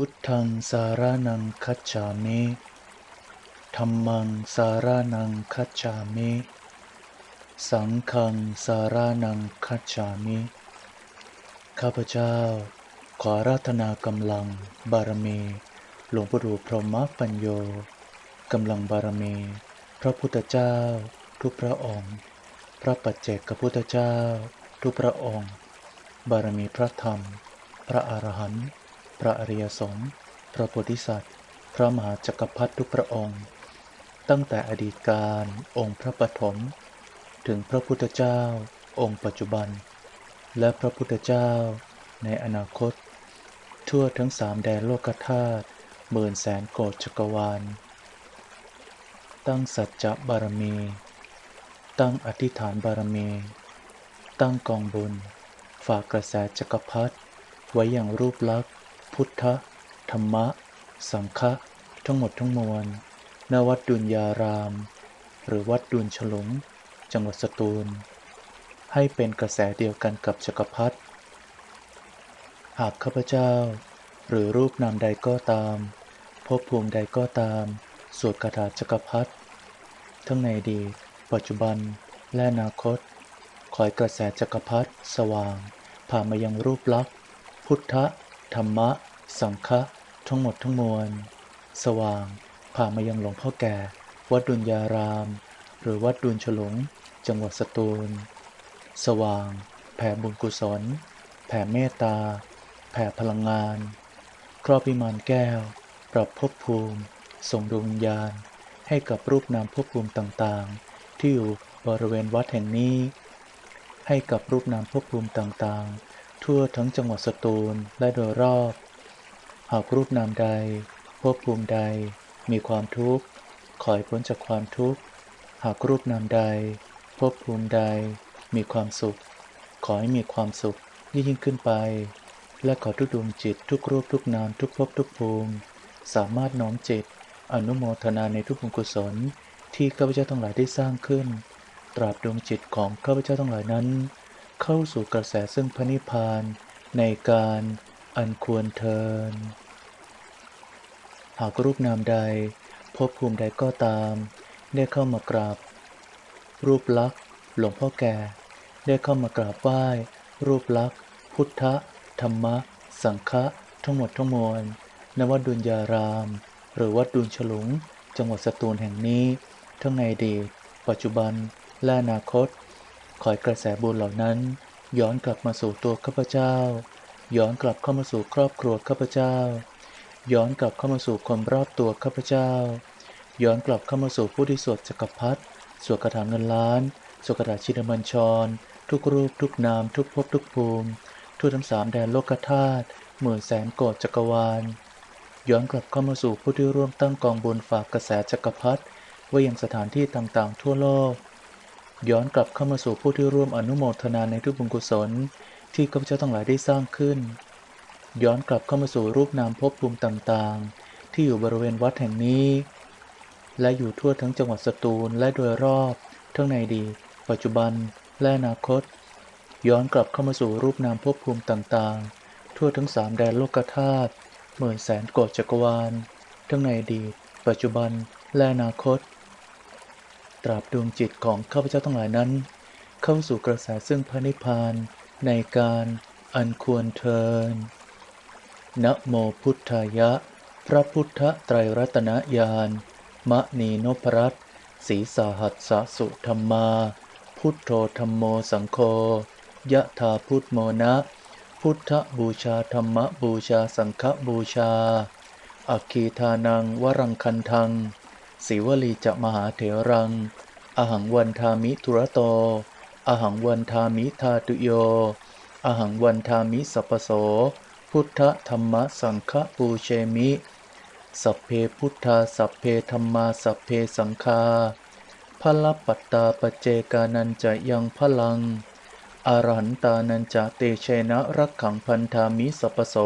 พุทธังสารนังคัจฉามิธรรมังสารนังคัจฉามิ สังฆังสารนังคัจฉามิ ข้าพเจ้า ขอราธนากำลัง บารมี หลวงปู่ดูพรหมปัญโยกำลังบารมี พระพุทธเจ้า ทุกพระองค์ พระปัจเจกพุทธเจ้า ทุกพระองค์ บารมีพระธรรม พระอรหันต์ พระอริยสงฆ์พระโพธิสัตว์ พระมหาจักรพรรดิทุกพระองค์ ตั้งแต่อดีตการองค์พระปฐมถึงพระพุทธเจ้า องค์ปัจจุบัน และพระพุทธเจ้า ในอนาคต ทั่วทั้งสามแดนโลกธาตุหมื่นแสนโกฏจักรวาล ตั้งสัจจะบารมี ตั้งอธิษฐานบารมี ตั้งกองบุญ ฝากกระแสจักรพรรดิไว้อย่างรูปลักษณ์ พุทธ ธรรมะ สังฆะทั้งหมดทั้งมวลณวัดดุลยาราม หรือวัดดุลฉลง จังหวัดสตูล ให้เป็นกระแสเดียวกันกับจักรพรรดิหากข้าพเจ้า หรือรูปนามใดก็ตามภพภูมิใดก็ตาม สวดคาถาจักรพรรดิทั้งในอดีตปัจจุบันและอนาคต ขอให้กระแสจักรพรรดิสว่าง ผ่านมายังรูปลักษณ์ พุทธ ธรรมะ สังฆะทั้งหมดทั้งมวล สว่าง ผ่านมายังหลวงพ่อแก่ วัดดุลยาราม หรือวัดดุลฉลุงจังหวัดสตูล สว่าง แผ่บุญกุศล แผ่เมตตา แผ่พลังงาน ครอบพิมานแก้ว ปรับภพภูมิ ส่งดวงวิญญาณ ให้กับรูปนามภพภูมิต่างๆ ที่อยู่บริเวณวัดแห่งนี้ ให้กับรูปนามภพภูมิต่างๆ ทั่วทั้งจังหวัดสตูลและโดยรอบ หากรูปนามใดภพภูมิใด มีความทุกข์ขอให้พ้นจากความทุกข์ หากรูปนามใดภพภูมิใด มีความสุข ขอให้มีความสุขยิ่งขึ้นไป และขอทุกดวงจิตทุกรูปทุกนามทุกภพทุกภูมิ สามารถน้อมจิต อนุโมทนาในทุกบุญกุศลที่ข้าพเจ้าทั้งหลายได้สร้างขึ้น ตราบดวงจิตของข้าพเจ้าทั้งหลายนั้น เข้าสู่กระแสซึ่งพระนิพพานในการอันควรเทิน หากรูปนามใดภพภูมิใดก็ตาม ได้เข้ามากราบ รูปลักษ์หลวงพ่อแก่ ได้เข้ามากราบไหว้รูปลักษ์พุทธธรรมะ สังฆะทั้งหมดทั้งมวลณวัดดุลยาราม หรือวัดดุลฉลุง จังหวัดสตูลแห่งนี้ ทั้งในอดีตปัจจุบันและอนาคต ขอให้กระแสบุญเหล่านั้น ย้อนกลับมาสู่ตัวข้าพเจ้า ย้อนกลับเข้ามาสู่ครอบครัวข้าพเจ้า ย้อนกลับเข้ามาสู่คนรอบตัวข้าพเจ้า ย้อนกลับเข้ามาสู่ผู้ที่สวดจักรพรรดิสวดคาถาเงินล้านสวดคาถาชินบัญชร ทุกรูปทุกนาม ทุกภพทุกภูมิทั่วทั้งสามแดนโลกธาตุหมื่นแสนโกฏจักรวาล ย้อนกลับเข้ามาสู่ผู้ที่ร่วมตั้งกองบุญฝากกระแสจักรพรรดิไว้ยังสถานที่ต่างๆ ทั่วโลก ย้อนกลับเข้ามาสู่ผู้ที่ร่วมอนุโมทนาในทุกบุญกุศล ที่ข้าพเจ้าทั้งหลายได้สร้างขึ้น ย้อนกลับเข้ามาสู่รูปนามภพภูมิต่างๆ ที่อยู่บริเวณวัดแห่งนี้ และอยู่ทั่วทั้งจังหวัดสตูลและโดยรอบทั้งในอดีตปัจจุบันและอนาคต ย้อนกลับเข้ามาสู่รูปนามภพภูมิต่างๆ ทั่วทั้งสามแดนโลกธาตุหมื่นแสนโกฏจักรวาล ทั้งในอดีตปัจจุบันและอนาคต ตราบดวงจิตของข้าพเจ้าทั้งหลายนั้น เข้าสู่กระแสซึ่งพระนิพพานในการอันควรเทินนะโมพุทธายะ พระพุทธไตรรัตนญาณมะนีนพรัตน์สีสาหัสสสุธรรมา พุทโธธรรมโมสังโฆยะธาพุทโมนะ พุทธบูชาธรรมบูชาสังฆบูชาอัคคีทานังวรังคันทัง ศิวลีจะมหาเถรัง อหังวันทามิทุระโต อหังวันทามิทาตุโย อหังวันทามิสัพโส พุทธธรรมสังฆปูเชมิ สัพเพพุทธาสัพเพธรรมาสัพเพสังฆาพละปัตตาปเจกานันจะยังพลัง อรหันตานันจะเตเชนะรักขังพันธามิสัพโส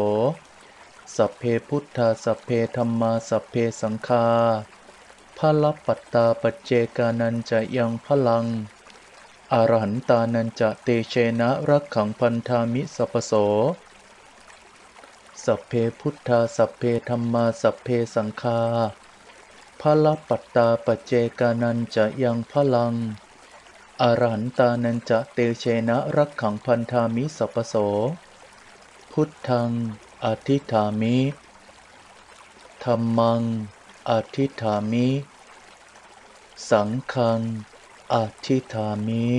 สัพเพพุทธาสัพเพธรรมาสัพเพสังฆา พละปัตตาปเจกานันจะยังพลัง อรหันตานันจะเตเชนะรักขังพันธามิสัพโส สัพเพพุทธาสัพเพธรรมาสัพเพสังฆาพลปัตตาปเจกานันจะยังพลัง อรหันตานันจะเตเชนะรักขังพันธามิสัพโส พุทธัง อธิฐามิธรรมัง อธิฐามิ สังฆังอธิฐามิ